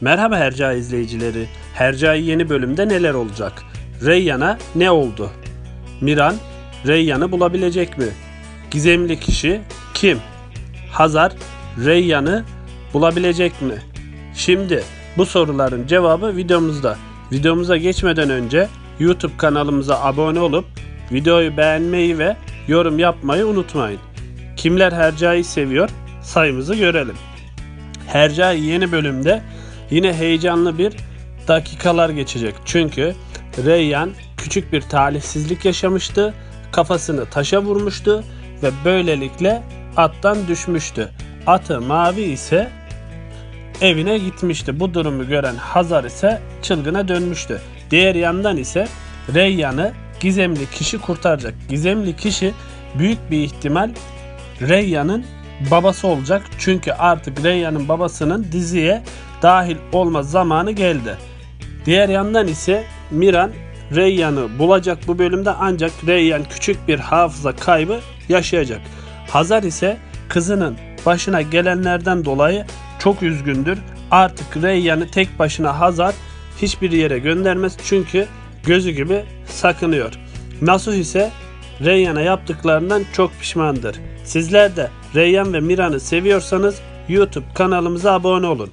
Merhaba Hercai izleyicileri. Hercai yeni bölümde neler olacak? Reyyan'a ne oldu? Miran, Reyyan'ı bulabilecek mi? Gizemli kişi kim? Hazar, Reyyan'ı bulabilecek mi? Şimdi bu soruların cevabı videomuzda. Videomuza geçmeden önce YouTube kanalımıza abone olup videoyu beğenmeyi ve yorum yapmayı unutmayın. Kimler Hercai'yi seviyor? Sayımızı görelim. Hercai yeni bölümde yine heyecanlı bir dakikalar geçecek. Çünkü Reyyan küçük bir talihsizlik yaşamıştı. Kafasını taşa vurmuştu ve böylelikle attan düşmüştü. Atı mavi ise evine gitmişti. Bu durumu gören Hazar ise çılgına dönmüştü. Diğer yandan ise Reyyan'ı gizemli kişi kurtaracak. Gizemli kişi büyük bir ihtimal Reyyan'ın babası olacak. Çünkü artık Reyyan'ın babasının diziye dahil olma zamanı geldi. Diğer yandan ise Miran Reyyan'ı bulacak bu bölümde ancak Reyyan küçük bir hafıza kaybı yaşayacak. Hazar ise kızının başına gelenlerden dolayı çok üzgündür. Artık Reyyan'ı tek başına Hazar hiçbir yere göndermez çünkü gözü gibi sakınıyor. Nasuh ise Reyyan'a yaptıklarından çok pişmandır. Sizler de Reyyan ve Miran'ı seviyorsanız YouTube kanalımıza abone olun.